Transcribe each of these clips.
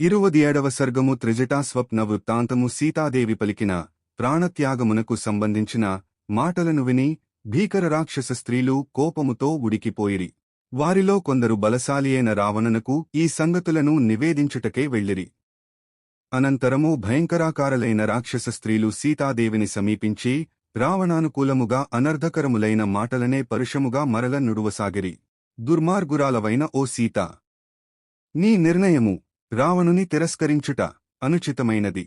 ఇరువది ఏడవ సర్గము త్రిజటా స్వప్న వృత్తాంతము సీతాదేవి పలికిన ప్రాణత్యాగమునకు సంబంధించిన మాటలను విని భీకర రాక్షస స్త్రీలు కోపముతో ఉడికిపోయిరి. వారిలో కొందరు బలశాలియైన రావణునకు ఈ సంగతులను నివేదించుటకే వెళ్ళిరి. అనంతరము భయంకరాకారలైన రాక్షస స్త్రీలు సీతాదేవిని సమీపించి రావణానుకూలముగా అనర్ధకరములైన మాటలనే పరుషముగా మరల నుడువసాగిరి. దుర్మార్గురాలవైన ఓ సీత నీ నిర్ణయము రావణుని తిరస్కరించుట అనుచితమైనది.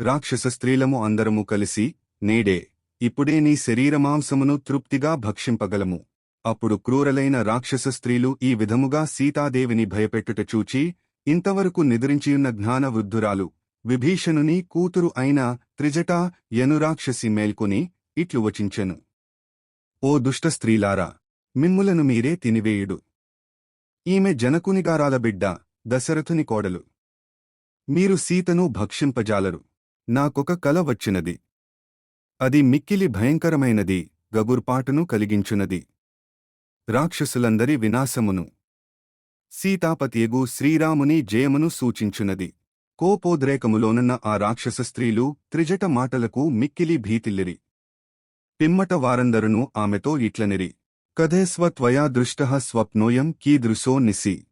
రాక్షస స్త్రీలము అందరము కలిసి నేడే ఇప్పుడే నీ శరీరమాంసమును తృప్తిగా భక్షింపగలము. అప్పుడు క్రూరలైన రాక్షస స్త్రీలు ఈ విధముగా సీతాదేవిని భయపెట్టుట చూచి ఇంతవరకు నిద్రించియున్న జ్ఞాన వృద్ధురాలు విభీషణుని కూతురు అయిన త్రిజటా యనురాక్షసి మేల్కొని ఇట్లు వచించెను. ఓ దుష్ట స్త్రీలారా మిమ్ములను మీరే తినివేయుడు. ఈమె జనకునిగారాల బిడ్డ దశరథుని కోడలు. మీరు సీతను భక్షింపజాలరు. నాకొక కల వచ్చినది. అది మిక్కిలి భయంకరమైనది గగుర్పాటును కలిగించునది. రాక్షసులందరి వినాశమును. సీతాపతియగు శ్రీరాముని జయమును సూచించునది. కోపోద్రేకములోనున్న ఆ రాక్షస స్త్రీలు త్రిజట మాటలకు మిక్కిలి భీతిల్లిరి. పిమ్మట వారందరును ఆమెతో ఇట్లనిరి. కథేస్వ త్వయా దృష్ట స్వప్నోయం కీదృశో నిసి.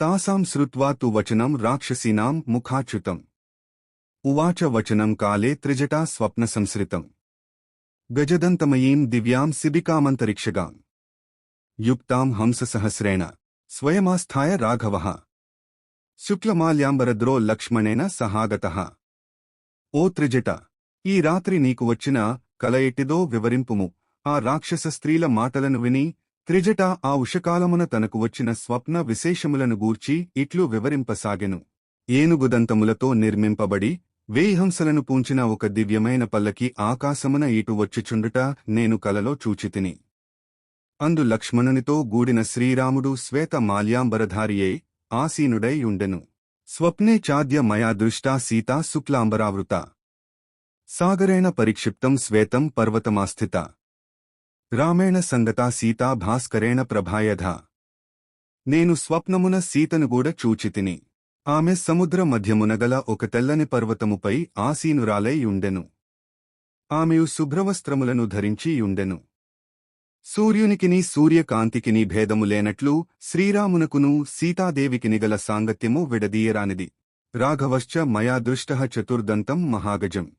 తాసాం శ్రుత్వా తు వచనం రాక్షసీనాం ముఖాచ్యుతం. ఉవాచ వచనం కాలే త్రిజటా స్వప్న సంసృతం గజదంతమయీం దివ్యాం శిబికామంతరిక్షగాం. యుక్తాం హంససహస్రేణ స్వయమాస్థాయ రాఘవః. శుక్లమాల్యాంబరద్రో లక్ష్మణేన సహాగత. ఓ త్రిజట ఈ రాత్రి నీకు వచ్చిన కలయెట్టిదో వివరింపుము ఆ రాక్షస స్త్రీల మాటలను విని త్రిజట ఆ ఉషకాలమున తనకు వచ్చిన స్వప్న విశేషములను గూర్చి ఇట్లు వివరింపసాగెను. ఏనుగుదంతములతో నిర్మింపబడి వేయిహంసలను పూంచిన ఒక దివ్యమైన పల్లకి ఆకాశమున ఇటు వచ్చిచుండుట నేను కలలో చూచితిని. అందు లక్ష్మణునితో గూడిన శ్రీరాముడు శ్వేత మాల్యాంబరధారియే ఆసీనుడై ఉండెను. స్వప్నే చాద్య మయా దృష్టా సీతా శుక్లాంబరావృత. సాగరేణ పరిక్షిప్తం శ్వేతం పర్వతమాస్థిత. రామేణ సంగతా సీతా భాస్కరేణ ప్రభాయధ. నేను స్వప్నమున సీతను కూడా చూచితిని. ఆమె సముద్ర మధ్యమునగల ఒక తెల్లని పర్వతముపై ఆసీనురాలైయుండెను ఆమెయు శుభ్రవస్త్రములను ధరించియుండెను సూర్యునికిని సూర్యకాంతికిని భేదము లేనట్లు శ్రీరామునకును సీతాదేవికిని గల సాంగత్యము విడదీయరానిది. రాఘవశ్చ మయా దృష్ట చతుర్దంతం మహాగజం.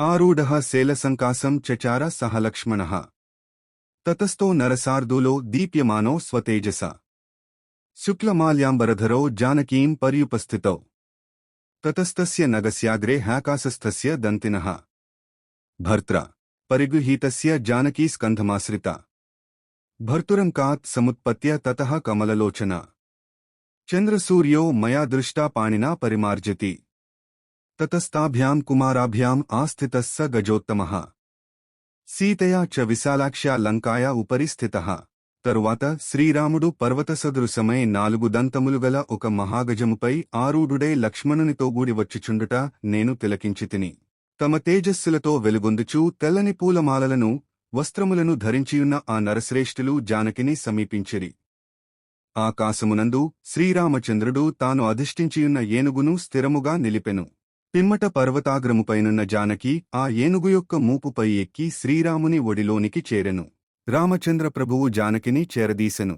ఆరూఢ శేలసంకాసం చచార సహలక్ష్మణ. ततस्तो नरसार्दूलो दीप्यमानो स्वतेजसा। शुक्लमाल्यांबरधरो जानकीं पर्युपस्थितौ। ततस्तस्य नगस्याग्रे हाकाशस्थस्य दन्तिनः। भर्त्रा, परिगृहीतस्य जानकी स्कन्धमाश्रिता। भर्तुरङ्कात् समुत्पत्त्य ततः कमललोचना। चन्द्रसूर्यो मया दृष्टा पाणिना परिमार्जति। ततस्ताभ्यां कुमाराभ्याम् आस्थितः स गजोत्तमः। సీతయా చ విశాలాక్ష్యా లంకాయా ఉపరి స్థితః. తరువాత శ్రీరాముడు పర్వతసదృశమై నాలుగు దంతములు గల ఒక మహాగజముపై ఆరూఢుడై లక్ష్మణునితో గూడి వచ్చిచుండుట నేను తిలకించితిని. తమ తేజస్సులతో వెలుగొందుచూ తెల్లని పూలమాలలను వస్త్రములను ధరించియున్న ఆ నరశ్రేష్ఠులు జానకిని సమీపించిరి. ఆకాశమునందు శ్రీరామచంద్రుడు తాను అధిష్ఠించియున్న ఏనుగును స్థిరముగా నిలిపెను. పిమ్మట పర్వతాగ్రముపైనున్న జానకి ఆ ఏనుగు యొక్క మూపుపై ఎక్కి శ్రీరాముని ఒడిలోనికి చేరెను. రామచంద్ర ప్రభువు జానకిని చేరదీసెను.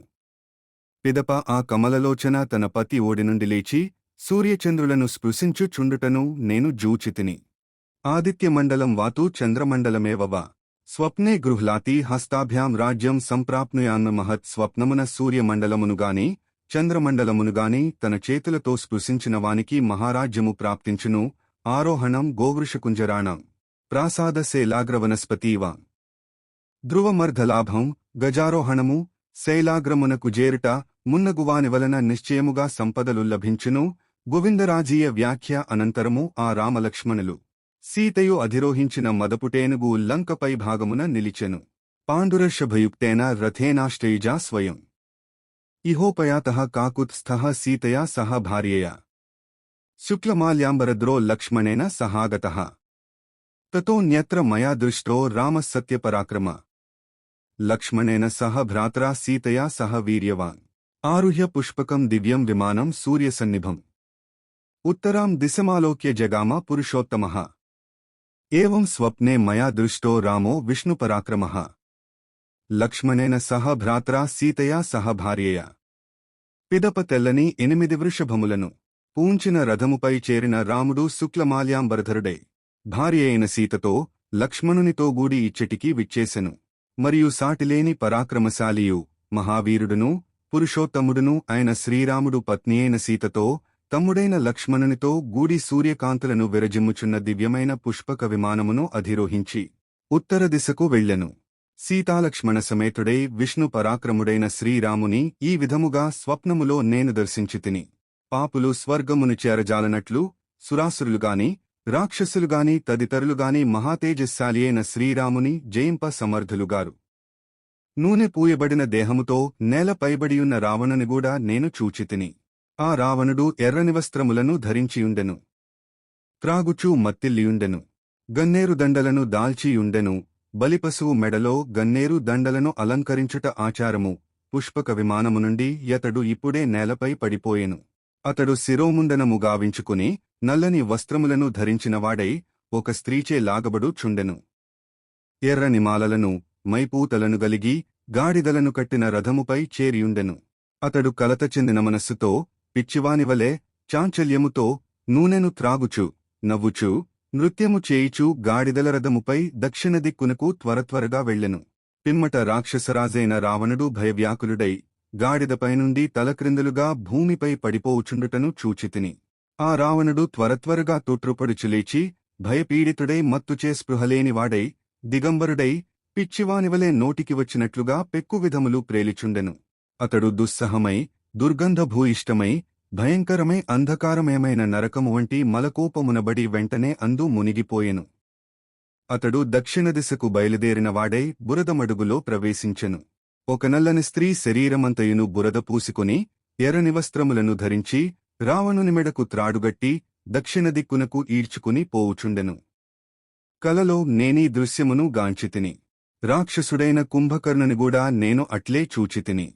పిదప ఆ కమలలోచన తన పతి ఓడి నుండి లేచి సూర్యచంద్రులను స్పృశించు చుండుటను నేను జూచితిని. ఆదిత్యమండలం వాతు చంద్రమండలమేవవ స్వప్నే గృహ్లాతి హస్తాభ్యాం రాజ్యం సంప్రాప్నుయాన్న మహత్ స్వప్నమున సూర్యమండలమునుగాని చంద్రమండలమునుగాని తన చేతులతో స్పృశించిన వానికి మహారాజ్యము ప్రాప్తించును ఆరోహణం గోవృషకుంజరాణం. ప్రాసాదశేలాగ్రవనస్పతీవా ధ్రువమర్ధలాభం గజారోహణము శైలాగ్రమునకు జేరుట మున్నగువాని వలన నిశ్చయముగా సంపదలు లభించును గోవిందరాజీయ వ్యాఖ్య అనంతరము ఆ రామలక్ష్మణులు. సీతయు అధిరోహించిన మదపుటేనుగు లంకపై భాగమున నిలిచెను. పాండురషభయుక్తేన రథేనాశ్రయుజా స్వయం. ఇహోపయాత కాకుత్స్థ సీతయా సహ భార్యయా. శుక్లమాల్యాంబరద్రో లక్ష్మణేన సహాగతః తతోన్యత్ర మయా దృష్టో రామः సత్యపరాక్రమ లక్ష్మణేన సహ భ్రాత్రా సీతయా సహ వీర్యవాన్ ఆరుహ్య పుష్పకం దివ్యం విమానం సూర్యసన్నిభం ఉత్తరాం దిశమాలోక్య జగామ పురుషోత్తమః ఏవం స్వప్నే మయా దృష్టో రామో విష్ణుపరాక్రమః లక్ష్మణేన సహ భ్రాత్రా సీతయా సహ భార్యయ పిదప తెల్లని ఎనిమిది వృషభములను పూంచిన రథముపై చేరిన రాముడు శుక్లమాల్యాంబరధరుడై భార్య అయిన సీతతో లక్ష్మణునితో గూడి ఇచ్చటికి విచ్చేశను మరియు సాటిలేని పరాక్రమశాలియు మహావీరుడును పురుషోత్తముడును అయిన శ్రీరాముడు పత్ని అయిన సీతతో తమ్ముడైన లక్ష్మణునితో గూడి సూర్యకాంతులను విరజిమ్ముచున్న దివ్యమైన పుష్పక విమానమును అధిరోహించి ఉత్తర దిశకు వెళ్ళెను. సీతాలక్ష్మణ సమేతుడై విష్ణు పరాక్రముడైన శ్రీరాముని ఈ విధముగా స్వప్నములో నేను దర్శించితిని. పాపులు స్వర్గమును చేరజాలనట్లు సురాసురులుగాని రాక్షసులుగాని తదితరులుగాని మహాతేజస్శాలి అయిన శ్రీరాముని జయింప సమర్థులుగారు. నూనె పూయబడిన దేహముతో నేల పైబడియున్న రావణుని నేను చూచితిని. ఆ రావణుడు ఎర్రని వస్త్రములను ధరించియుండెను. త్రాగుచూ మత్తిల్లియుండెను. గన్నేరు దండలను దాల్చియుండెను. బలిపశువు మెడలో గన్నేరు దండలను అలంకరించుట ఆచారము పుష్పక విమానము నుండి యతడు ఇప్పుడే నేలపై పడిపోయెను. అతడు శిరోముండనము గావించుకుని నల్లని వస్త్రములను ధరించినవాడై ఒక స్త్రీచే లాగబడు చుండెను. ఎర్రని మాలలను మైపూతలను గలిగి గాడిదలను కట్టిన రథముపై చేరియుండెను. అతడు కలత చెందిన మనస్సుతో పిచ్చివానివలే చాంచల్యముతో నూనెను త్రాగుచు నవ్వుచు నృత్యము చేయిచూ గాడిదల రథముపై దక్షిణ దిక్కునకు త్వరత్వరగా వెళ్ళెను. పిమ్మట రాక్షసరాజైన రావణుడు భయవ్యాకులుడై గాడిదపైనుండి తలక్రిందులుగా భూమిపై పడిపోవుచుండుటను చూచితిని. ఆ రావణుడు త్వరత్వరగా తొట్రుపడుచు లేచి భయపీడితుడై మత్తుచే స్పృహలేనివాడై దిగంబరుడై పిచ్చివానివలే నోటికి వచ్చినట్లుగా పెక్కు విధములు ప్రేలిచుండెను. అతడు దుస్సహమై దుర్గంధభూయిష్టమై భయంకరమై అంధకారమేమైన నరకము వంటి మలకోపమునబడి వెంటనే అందు మునిగిపోయెను. అతడు దక్షిణ దిశకు బయలుదేరినవాడై బురదమడుగులో ప్రవేశించెను. ఒక నల్లని స్త్రీ శరీరమంతయును బురద పూసుకుని ఎర్రని వస్త్రములను ధరించి రావణుని మెడకు త్రాడుగట్టి దక్షిణ దిక్కునకు ఈడ్చుకుని పోవుచుండెను. కలలో నేనీ దృశ్యమును గాంచితిని. రాక్షసుడైన కుంభకర్ణుని గూడా నేను అట్లే చూచితిని.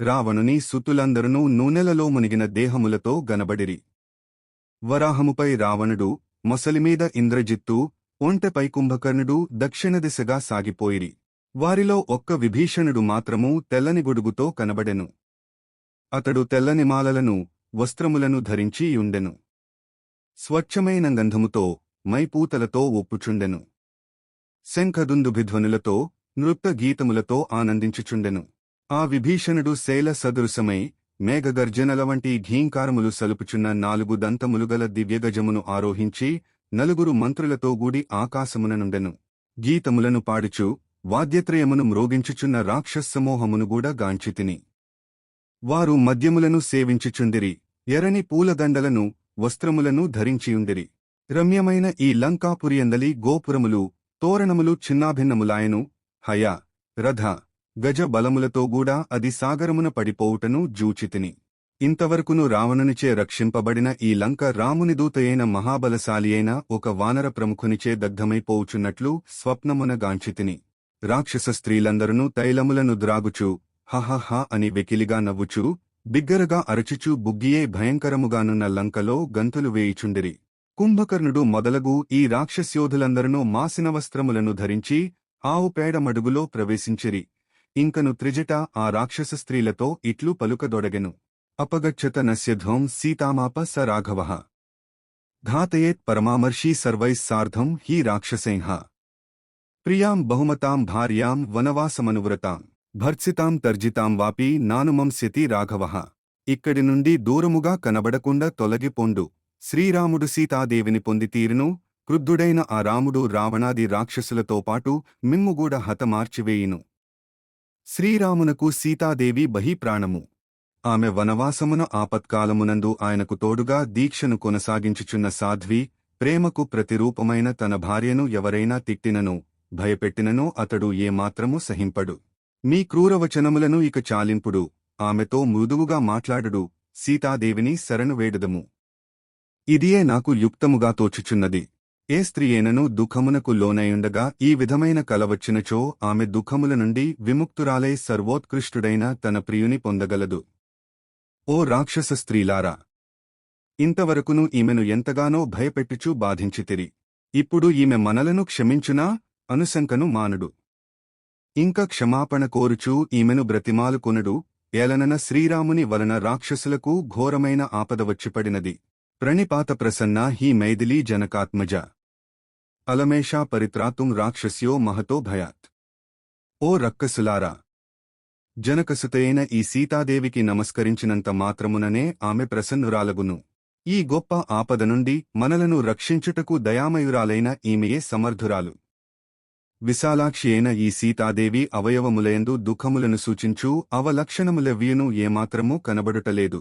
రావణుని సుతులందరునూ నూనెలలో మునిగిన దేహములతో గనబడిరి. వరాహముపై రావణుడు మొసలిమీద ఇంద్రజిత్తు ఒంటెపై కుంభకర్ణుడు దక్షిణ దిశగా సాగిపోయిరి. వారిలో ఒక్క విభీషణుడు మాత్రము తెల్లని గొడుగుతో కనబడెను. అతడు తెల్లని మాలలను వస్త్రములను ధరించి యుండెను. స్వచ్ఛమైన గంధముతో మైపూతలతో ఒప్పుచుండెను. శంఖదుందుభిధ్వనులతో నృత్య గీతములతో ఆనందించుచుండెను. ఆ విభీషణుడు శైల సదృశమై మేఘగర్జనల వంటి ఘీంకారములు సలుపుచున్న నాలుగు దంతములుగల దివ్యగజమును ఆరోహించి నలుగురు మంత్రులతో గూడి ఆకాశముననుండెను గీతములను పాడుచు వాద్యత్రయమును మ్రోగించుచున్న రాక్షస్సమూహమును గూడా గాంచితిని వారు మద్యములను సేవించుచుండిరి ఎరని పూలదండలను వస్త్రములను ధరించియుండిరి. రమ్యమైన ఈ లంకాపురియందలి గోపురములు తోరణములు చిన్నాభిన్నములాయను హయ రథ గజ బలములతో గూడా అది సాగరమున పడిపోవుటను జూచితిని ఇంతవరకును రావణునిచే రక్షింపబడిన ఈ లంక రాముని దూతయైన మహాబలశాలి అయిన ఒక వానర ప్రముఖునిచే దగ్ధమైపోవుచున్నట్లు స్వప్నమున గాంచితిని రాక్షస స్త్రీలందరూ తైలములను ద్రాగుచు హహహ అని వెకిలిగా నవ్వుచూ బిగ్గరగా అరచుచూ బుగ్గియే భయంకరముగానున్న లంకలో గంతులు వేయిచుండిరి. కుంభకర్ణుడు మొదలగు ఈ రాక్షస్యోధులందరూ మాసిన వస్త్రములను ధరించి ఆవు పేడ మడుగులో ప్రవేశించిరి. ఇంకను త్రిజట ఆ రాక్షస స్త్రీలతో ఇట్లు పలుకదొడగెను. అపగచ్చత నస్యధ్వం సీతామాప స రాఘవ. ఘాతయేత్ పరమామర్షి సర్వైస్సార్ధం హీ రాక్షసైః ప్రియాం బహుమతాం భార్యాం వనవాసమనువ్రతాం భర్సితాం తర్జితాం వాపి నానుమంస్యతి రాఘవ. ఇక్కడి నుండి దూరముగా కనబడకుండా తొలగిపోండు శ్రీరాముడు సీతాదేవిని పొందితీరును క్రుద్ధుడైన ఆ రాముడు రావణాది రాక్షసులతో పాటు మిమ్ముగూడ హతమార్చివేయును. శ్రీరామునకు సీతాదేవి బహిప్రాణము. ఆమె వనవాసమున ఆపత్కాలమునందు ఆయనకు తోడుగా దీక్షను కొనసాగించుచున్న సాధ్వి ప్రేమకు ప్రతిరూపమైన తన భార్యను ఎవరైనా తిట్టినను. భయపెట్టిననో అతడు ఏమాత్రము సహింపడు. మీ క్రూరవచనములను ఇక చాలింపుడు. ఆమెతో మృదువుగా మాట్లాడుడు. సీతాదేవిని శరణు వేడుదము. ఇదియే నాకు యుక్తముగా తోచుచున్నది. ఏ స్త్రీయేనను దుఃఖమునకు లోనయుండగా ఈ విధమైన కలవచ్చినచో ఆమె దుఃఖముల నుండి విముక్తురాలై సర్వోత్కృష్టుడైన తన ప్రియుని పొందగలదు. ఓ రాక్షస స్త్రీలారా! ఇంతవరకును ఈమెను ఎంతగానో భయపెట్టుచూ బాధించితిరి. ఇప్పుడు ఈమె మనలను క్షమించునా? అనుశంకను మానుడు. ఇంక క్షమాపణ కోరుచూ ఈమెను బ్రతిమాలుకొనుడు ఏలనన శ్రీరాముని వలన రాక్షసులకు ఘోరమైన ఆపద వచ్చిపడినది. ప్రణిపాత ప్రసన్న హీ మైథిలీ జనకాత్మజ. అలమేషా పరిత్రాతుం రాక్షస్యో మహతో భయాత్. ఓ రక్కసులారా! జనకసుతైన ఈ సీతాదేవికి నమస్కరించినంత మాత్రముననే ఆమె ప్రసన్నురాలగును. ఈ గొప్ప ఆపద నుండి మనలను రక్షించుటకు దయామయురాలైన ఈమెయే సమర్థురాలు. విశాలాక్షియేన ఈ సీతాదేవి అవయవములయందు దుఃఖములను సూచించు అవలక్షణములవ్యును ఏమాత్రమూ కనబడుటలేదు.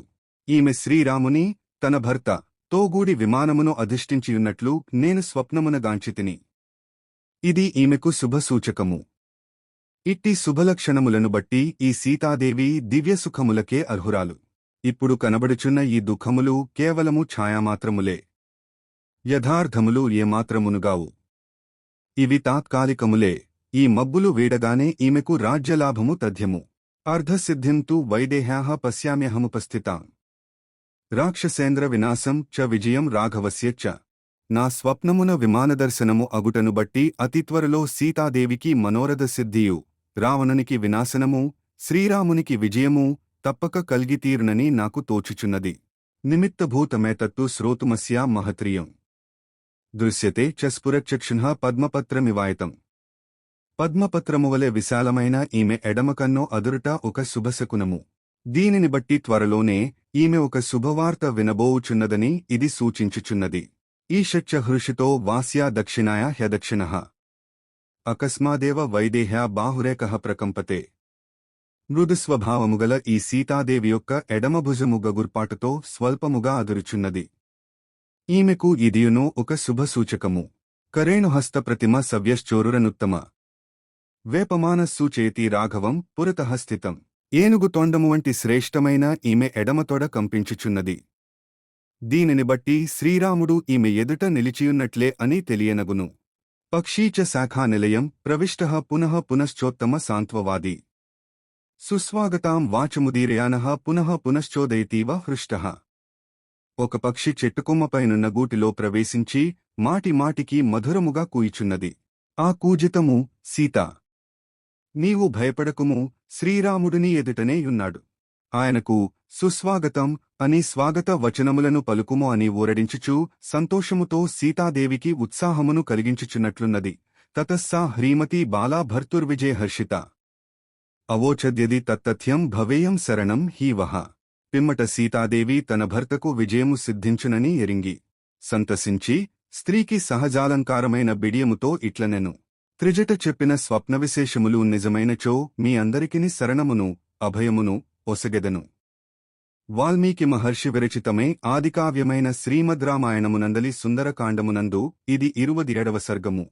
ఈమె శ్రీరాముని తన భర్త తోగూడి విమానమును అధిష్ఠించియున్నట్లు నేను స్వప్నమునగాంచితిని ఇది ఈమెకు శుభసూచకము ఇట్టి శుభలక్షణములను బట్టి ఈ సీతాదేవి దివ్యసుఖములకే అర్హురాలు. ఇప్పుడు కనబడుచున్న ఈ దుఃఖములు కేవలము ఛాయామాత్రములే. యథార్థములు ఏమాత్రమునుగావు. ఇవి తాత్కాలికములే. ఈ మబ్బులు వీడగానే ఈమెకు రాజ్యలాభము తథ్యము. అర్ధసిద్ధింతు వైదేహ్యాహ పశ్యామ్యహముపస్థితాం. రాక్షసేంద్ర వినాశం చ విజయం రాఘవస్య చ. నా స్వప్నమున విమానదర్శనము అగుటను బట్టి అతి త్వరలో సీతాదేవికి మనోరథ సిద్ధియు రావణునికి వినాశనము శ్రీరామునికి విజయము తప్పక కల్గితీరునని నాకు తోచుచున్నది. నిమిత్తభూతమేతత్తు శ్రోతుమస్యా మహత్రియం. దృశ్యతే చ స్ఫురచక్షుణ పద్మపత్రమివాయతం. పద్మపత్రమువలె విశాలమైన ఈమె ఎడమకన్నో అదురుట ఒక శుభశకునము. దీనిని బట్టి త్వరలోనే ఈమె ఒక శుభవార్త వినబోవుచున్నదని ఇది సూచించుచున్నది. ఈషచ్చ హృషితో వాస్యా దక్షిణాయ హ్యదక్షిణ. అకస్మాదేవ వైదేహ్యా బాహురేకః ప్రకంపతే. మృదుస్వభావముగల ఈ సీతాదేవి యొక్క ఎడమభుజము గగుర్పాటుతో స్వల్పముగా అదురుచున్నది. ఈమెకు ఇదియును ఒక శుభసూచకము. కరేణుహస్త ప్రతిమ సవ్యశ్చోరురనుత్తమ. వేపమాన సూచేతి రాఘవం పురతః స్థితం ఏనుగు తొండము వంటి శ్రేష్టమైన ఈమె ఎడమతొడ కంపించుచున్నది. దీనిని బట్టి శ్రీరాముడు ఈమె ఎదుట నిలిచియున్నట్లే అని తెలియనగును. పక్షీచ శాఖా నిలయం ప్రవిష్ట పునః పునశ్చోత్తమ సాంత్వవాది. సుస్వాగతాం వాచముదీరయానః పునః పునశ్చోదయతీవ హృష్ట. ఒక పక్షి చెట్టుకొమ్మపైనున్న గూటిలో ప్రవేశించి మాటి మాటికి మధురముగా కూయిచున్నది. ఆ కూజితము సీత. నీవు భయపడకుము శ్రీరాముడిని ఎదుటనే యున్నాడు ఆయనకు సుస్వాగతం అని స్వాగత వచనములను పలుకుము అని ఊరడించుచు సంతోషముతో సీతాదేవికి ఉత్సాహమును కలిగించుచున్నట్లున్నది. తతస్సా హ్రీమతి బాలా భర్తుర్విజయ హర్షిత అవోచద్యది తత్తథ్యం భవేయం శరణం హీవహ పిమ్మట సీతాదేవి తన భర్తకు విజయము సిద్ధించునని ఎరింగి సంతసించి స్త్రీకి సహజాలంకారమైన బిడియముతో ఇట్లనెను. త్రిజట చెప్పిన స్వప్నవిశేషములు నిజమైనచో మీ అందరికిని శరణమును అభయమును ఒసగెదను. వాల్మీకి మహర్షి విరచితమే ఆదికావ్యమైన శ్రీమద్రామాయణమునందలి సుందరకాండమునందు ఇది ఇరువది ఏడవ సర్గము.